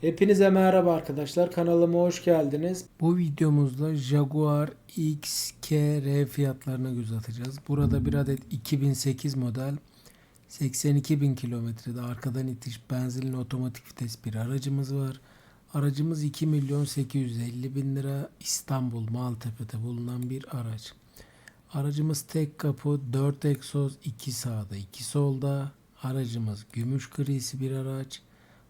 Hepinize merhaba arkadaşlar. Kanalıma hoş geldiniz. Bu videomuzda Jaguar XKR fiyatlarına göz atacağız. Burada bir adet 2008 model 82 bin kilometrede arkadan itiş benzinli otomatik vites bir aracımız var. Aracımız 2 milyon 850 bin lira İstanbul Maltepe'de bulunan bir araç. Aracımız tek kapı 4 egzoz 2 sağda 2 solda. Aracımız gümüş grisi bir araç.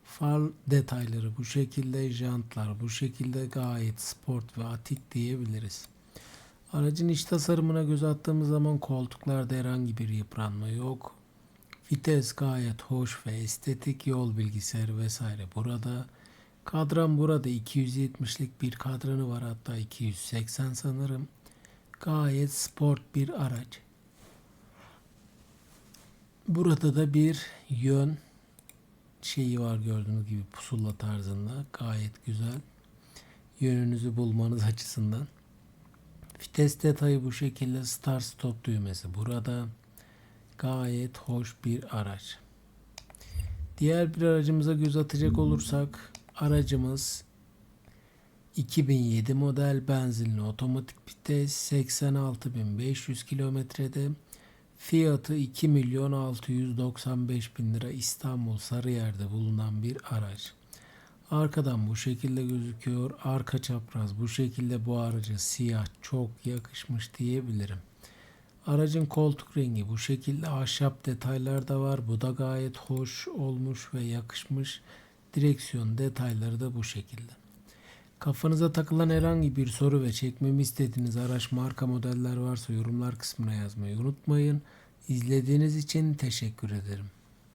Far detayları bu şekilde, jantlar bu şekilde gayet sport ve atik diyebiliriz. Aracın iç tasarımına göz attığımız zaman koltuklarda herhangi bir yıpranma yok. Vites gayet hoş ve estetik yol bilgisayarı vesaire burada. Kadran burada 270'lik bir kadranı var hatta 280 sanırım. Gayet sport bir araç. Burada da bir yön şeyi var gördüğünüz gibi pusula tarzında. Gayet güzel. Yönünüzü bulmanız açısından. Vites detayı bu şekilde start stop düğmesi burada. Gayet hoş bir araç. Diğer bir aracımıza göz atacak olursak aracımız 2007 model benzinli otomatik vites 86.500 kilometrede fiyatı 2 milyon 695 bin lira İstanbul Sarıyer'de bulunan bir araç. Arkadan bu şekilde gözüküyor. Arka çapraz bu şekilde bu araca siyah çok yakışmış diyebilirim. Aracın koltuk rengi bu şekilde ahşap detaylar da var. Bu da gayet hoş olmuş ve yakışmış. Direksiyon detayları da bu şekilde. Kafanıza takılan herhangi bir soru ve çekmemi istediğiniz araç marka modeller varsa yorumlar kısmına yazmayı unutmayın. İzlediğiniz için teşekkür ederim.